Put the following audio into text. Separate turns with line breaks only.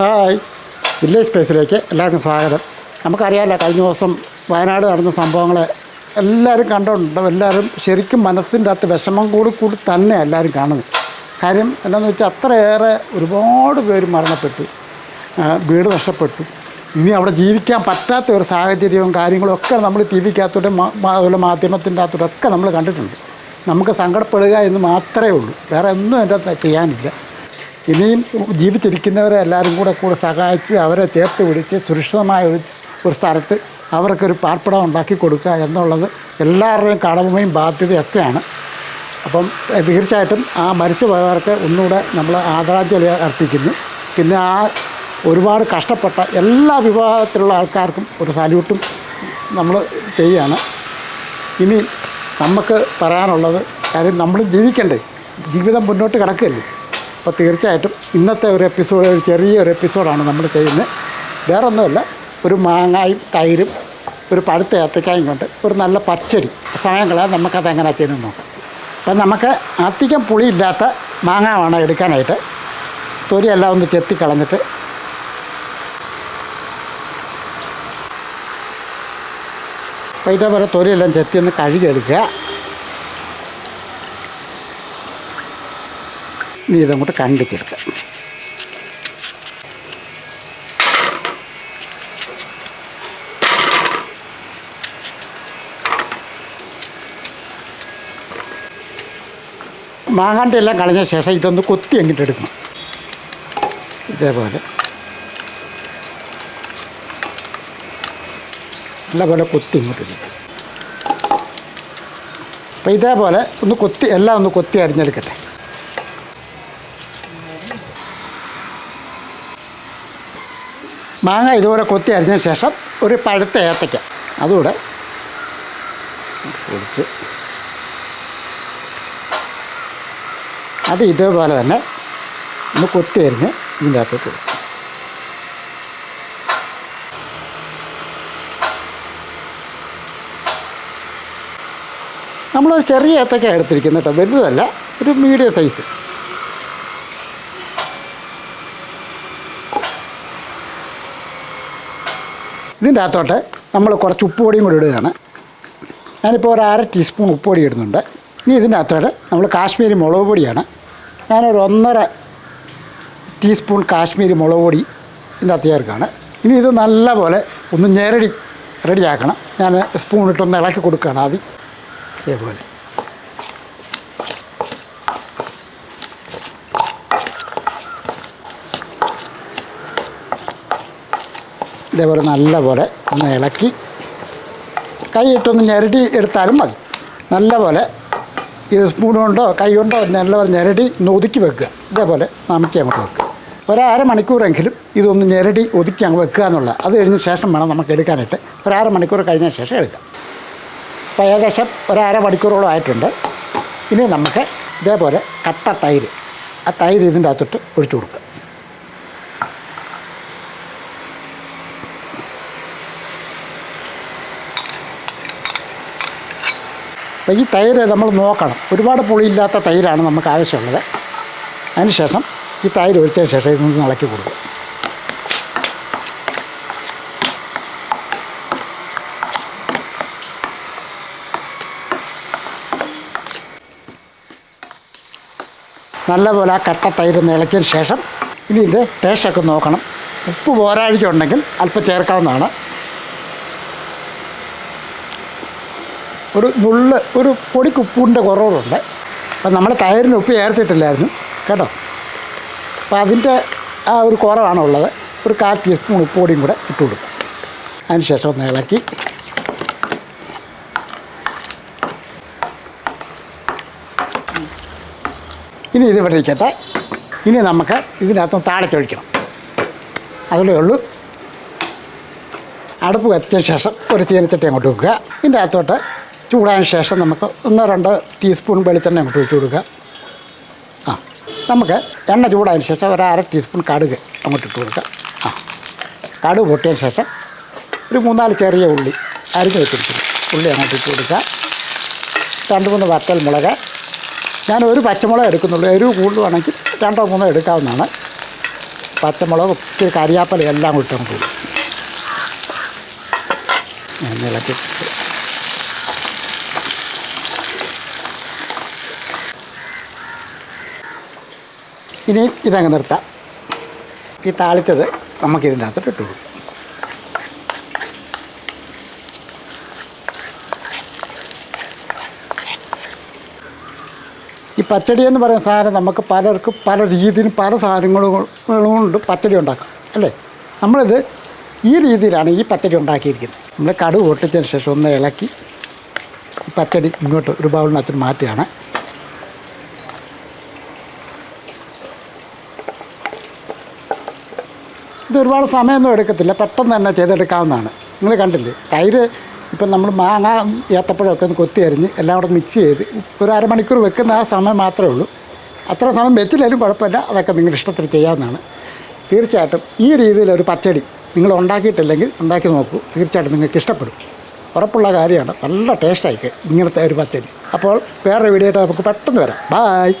Hi. Village സ്പേസിലേക്ക് എല്ലാവർക്കും സ്വാഗതം. നമുക്കറിയാമല്ലോ കഴിഞ്ഞ ദിവസം വയനാട് നടന്ന സംഭവങ്ങൾ എല്ലാവരും കണ്ടുകൊണ്ട് എല്ലാവരും ശരിക്കും മനസ്സിന്റെ അകത്ത് വിഷമം കൂടി കൂടി തന്നെ എല്ലാവരും കാണുന്നത്. കാര്യം എന്താണെന്ന് വെച്ചാൽ അത്രയേറെ ഒരുപാട് പേര് മരണപ്പെട്ടു. വീട് നഷ്ടപ്പെട്ടു. ഇനി അവിടെ ജീവിക്കാൻ പറ്റാത്ത ഒരു സാഹചര്യവും കാര്യങ്ങളും ഒക്കെ നമ്മൾ ടി വിക്കകത്തൂടെ അതുപോലെ മാധ്യമത്തിന്റെ അകത്തൂടെ ഒക്കെ നമ്മൾ കണ്ടിട്ടുണ്ട്. നമുക്ക് സങ്കടപ്പെടുക എന്ന് മാത്രമേ ഉള്ളൂ. വേറെ ഒന്നും എന്റെ ചെയ്യാനില്ല. ഇനിയും ജീവിച്ചിരിക്കുന്നവരെ എല്ലാവരും കൂടെ കൂടെ സഹായിച്ച് അവരെ ചേർത്ത് പിടിച്ച് സുരക്ഷിതമായ ഒരു ഒരു സ്ഥലത്ത് അവർക്കൊരു പാർപ്പിടം ഉണ്ടാക്കി കൊടുക്കുക എന്നുള്ളത് എല്ലാവരുടെയും കടമയും ബാധ്യതയൊക്കെയാണ്. അപ്പം തീർച്ചയായിട്ടും ആ മരിച്ചു പോയവർക്ക് ഒന്നുകൂടെ നമ്മൾ ആദരാഞ്ജലി അർപ്പിക്കുന്നു. പിന്നെ ആ ഒരുപാട് കഷ്ടപ്പെട്ട എല്ലാ വിഭാഗത്തിലുള്ള ആൾക്കാർക്കും ഒരു സല്യൂട്ടും നമ്മൾ ചെയ്യുകയാണ് ഇനി നമുക്ക് പറയാനുള്ളത് കാര്യം നമ്മൾ ജീവിക്കണ്ടേ? ജീവിതം മുന്നോട്ട് കിടക്കുകയല്ലേ അപ്പോൾ തീർച്ചയായിട്ടും ഇന്നത്തെ ഒരു എപ്പിസോഡ് ഒരു ചെറിയൊരു എപ്പിസോഡാണ് നമ്മൾ ചെയ്യുന്നത്. വേറെ ഒന്നുമല്ല ഒരു മാങ്ങായും തൈരും ഒരു പഴുത്ത ഏത്തക്കായും കൊണ്ട് ഒരു നല്ല പച്ചടി സമയം കളയാൻ നമുക്കത് എങ്ങനെ ചെയ്യുന്നത് നോക്കാം. അപ്പം നമുക്ക് അധികം പുളിയില്ലാത്ത മാങ്ങ വേണം എടുക്കാനായിട്ട് തൊലിയെല്ലാം ഒന്ന് ചെത്തി കളഞ്ഞിട്ട് അപ്പോൾ ഇതേപോലെ തൊലിയെല്ലാം ചെത്തി ഒന്ന് കഴുകിയെടുക്കുക. ഇനി ഇതങ്ങോട്ട് കണ്ടിച്ചെടുക്കുക മാങ്ങാന്റെ എല്ലാം കളഞ്ഞ ശേഷം ഇതൊന്ന് കൊത്തി അങ്ങോട്ട് എടുക്കണം. ഇതേപോലെ. നല്ലപോലെ കൊത്തി ഇങ്ങോട്ട് എടുക്കും. അപ്പോൾ ഇതേപോലെ ഒന്ന് കൊത്തി എല്ലാം ഒന്ന് കൊത്തി അരിഞ്ഞെടുക്കട്ടെ. മാങ്ങ ഇതുപോലെ കൊത്തി അരിഞ്ഞ ശേഷം ഒരു പഴുത്ത ഏത്തയ്ക്ക അതുകൂടെ പൊടിച്ച്. അത് ഇതേപോലെ തന്നെ ഒന്ന് കൊത്തി അരിഞ്ഞ് ഇതിന്റെ അകത്ത് കൊടുക്കും. നമ്മൾ ചെറിയ ഏത്തയ്ക്ക എടുത്തിരിക്കുന്നത് കേട്ടോ. വലുതല്ല ഒരു മീഡിയം സൈസ്. ഇതിന്റെ അകത്തോട്ട് നമ്മൾ കുറച്ച് ഉപ്പ് പൊടിയും കൂടി ഇടുകയാണ്. ഞാനിപ്പോൾ ഒരു അര ടീസ്പൂൺ ഉപ്പ് പൊടി ഇടുന്നുണ്ട്. ഇനി ഇതിന്റെ അകത്തോട്ട് നമ്മൾ കാശ്മീരി മുളക് പൊടിയാണ്. ഞാനൊരു ഒന്നര ടീസ്പൂൺ കാശ്മീരി മുളക് പൊടി ഇതിന്റെ അകത്ത് ചേർക്കുകയാണ്. ഇനി ഇത് നല്ലപോലെ ഒന്ന് ഞെരടി റെഡിയാക്കണം. ഞാൻ സ്പൂൺ ഇട്ടൊന്ന് ഇളക്കി കൊടുക്കുകയാണ് ആദ്യം. ഇതേപോലെ. ഇതേപോലെ നല്ലപോലെ ഒന്ന് ഇളക്കി കൈയിട്ടൊന്ന് ഞെരടി എടുത്താലും മതി. നല്ലപോലെ ഇത് സ്പൂൺ കൊണ്ടോ കൈ കൊണ്ടോ നല്ലപോലെ ഞെരടി ഒന്ന് ഒതുക്കി വെക്കുക. ഇതേപോലെ നമുക്ക് അങ്ങോട്ട് വെക്കുക. ഒരു അര മണിക്കൂറെങ്കിലും ഇതൊന്ന് ഞെരടി ഒതുക്കി അങ്ങ് വെക്കുക എന്നുള്ള അത് കഴിഞ്ഞ ശേഷം വേണം നമുക്ക് എടുക്കാനായിട്ട്. ഒരു അര മണിക്കൂർ കഴിഞ്ഞ ശേഷം എടുക്കാം. അപ്പോൾ ഏകദേശം ഒരര മണിക്കൂറോളം ആയിട്ടുണ്ട്. ഇനി നമുക്ക് ഇതേപോലെ കട്ട തൈര് ആ തൈര് ഇതിന്റെ അകത്തോട്ട് ഒഴിച്ചു കൊടുക്കുക. അപ്പോൾ ഈ തൈര് നമ്മൾ നോക്കണം. ഒരുപാട് പുളിയില്ലാത്ത തൈരാണ് നമുക്ക് ആവശ്യമുള്ളത്. അതിനുശേഷം ഈ തൈര് ഒഴിച്ചതിന് ശേഷം ഇതൊന്ന് ഇളക്കി കൊടുക്കും. നല്ലപോലെ ആ കട്ട തൈര് ഒന്ന് ഇളക്കിയതിന് ശേഷം ഇനി ഇത് ടേസ്റ്റൊക്കെ നോക്കണം. ഉപ്പ് പോരാഴിക്കുണ്ടെങ്കിൽ അല്പം ചേർക്കാവുന്നതാണ്. ഒരു നുള്ള് ഒരു പൊടിക്കുപ്പിന്റെ കുറവുണ്ട്. അപ്പം നമ്മൾ തൈരിന് ഉപ്പ് ചേർത്തിട്ടില്ലായിരുന്നു. കേട്ടോ? അപ്പോൾ അതിന്റെ ആ ഒരു കുറവാണുള്ളത്. ഒരു കാൽ ടീസ്പൂൺ ഉപ്പ് പൊടിയും കൂടെ ഇട്ട് കൊടുക്കും. അതിന് ശേഷം ഒന്ന് ഇളക്കി. ഇനി ഇത് ഇവിടെ ഇരിക്കട്ടെ. ഇനി നമുക്ക് ഇതിനകത്ത് താളയ്ക്കൊഴിക്കണം അതിലേ ഉള്ളൂ. അടുപ്പ് കത്തിയ ശേഷം ഒരു ചീനച്ചട്ടി അങ്ങോട്ട് വെക്കുക. ഇതിന്റെ അകത്തോട്ട് ചൂടായതിന് ശേഷം നമുക്ക് ഒന്നോ രണ്ടോ ടീസ്പൂൺ വെളിച്ചെണ്ണ അങ്ങോട്ട് ഒഴിച്ച് കൊടുക്കുക. ആ നമുക്ക് എണ്ണ ചൂടായതിന് ശേഷം ഒരു അര ടീസ്പൂൺ കടുക് അങ്ങോട്ട് ഇട്ട് കൊടുക്കുക. ആ കടുക് പൊട്ടിയതിന് ശേഷം ഒരു മൂന്നാൽ ചെറിയ ഉള്ളി അരിഞ്ഞ് വെച്ചിരിക്കുന്നു. ഉള്ളി അങ്ങോട്ട് ഇട്ട് കൊടുക്കുക. രണ്ട് മൂന്ന് വറ്റൽ മുളക്. ഞാൻ ഒരു പച്ചമുളക് എടുക്കുന്നുള്ളൂ. എരിവ് കൂടുതലാണെങ്കിൽ രണ്ടോ മൂന്നോ എടുക്കാവുന്നതാണ്. പച്ചമുളക് ഒത്തിരി കരിയാപ്പല എല്ലാം കൂടി ഇട്ടങ്ങ് പോകും ഇളക്കി ഇനി ഇതങ്ങ് നിർത്താം. ഈ താളിച്ചത് നമുക്ക് ഇതിന്റെ അകത്തോട്ട് ഇട്ടു ഈ പച്ചടി എന്ന് പറയുന്ന സാധനം നമുക്ക് പലർക്കും പല രീതിയിലും പല സാധനങ്ങളും കൊണ്ട് പച്ചടി ഉണ്ടാക്കാം അല്ലേ? നമ്മളിത് ഈ രീതിയിലാണ് ഈ പച്ചടി ഉണ്ടാക്കിയിരിക്കുന്നത്. നമ്മൾ കടുക് പൊട്ടിച്ചതിന് ശേഷം ഒന്ന് ഇളക്കി പച്ചടി ഇങ്ങോട്ട് ഒരു ബൗളിനകത്ത് മാറ്റുകയാണ്. ഇത് ഒരുപാട് സമയമൊന്നും എടുക്കത്തില്ല. പെട്ടെന്ന് തന്നെ ചെയ്തെടുക്കാവുന്നതാണ്. നിങ്ങൾ കണ്ടില്ലേ? തൈര് ഇപ്പം നമ്മൾ മാങ്ങ ഏത്തപ്പഴമൊക്കെ ഒന്ന് കൊത്തി അരിഞ്ഞ് എല്ലാം കൂടെ മിക്സ് ചെയ്ത് ഒരു അരമണിക്കൂർ വെക്കുന്ന ആ സമയം മാത്രമേ ഉള്ളൂ. അത്ര സമയം വെച്ചില്ലെങ്കിലും കുഴപ്പമില്ല. അതൊക്കെ നിങ്ങളുടെ ഇഷ്ടത്തിൽ ചെയ്യാവുന്നതാണ്. തീർച്ചയായിട്ടും ഈ രീതിയിലൊരു പച്ചടി നിങ്ങൾ ഉണ്ടാക്കിയിട്ടില്ലെങ്കിൽ ഉണ്ടാക്കി നോക്കൂ. തീർച്ചയായിട്ടും നിങ്ങൾക്ക് ഇഷ്ടപ്പെടും. ഉറപ്പുള്ള കാര്യമാണ്. നല്ല ടേസ്റ്റായിരിക്കും ഇങ്ങനത്തെ ഒരു പച്ചടി. അപ്പോൾ വേറെ വീഡിയോ ആയിട്ട് നമുക്ക് പെട്ടെന്ന് വരാം. ബായ്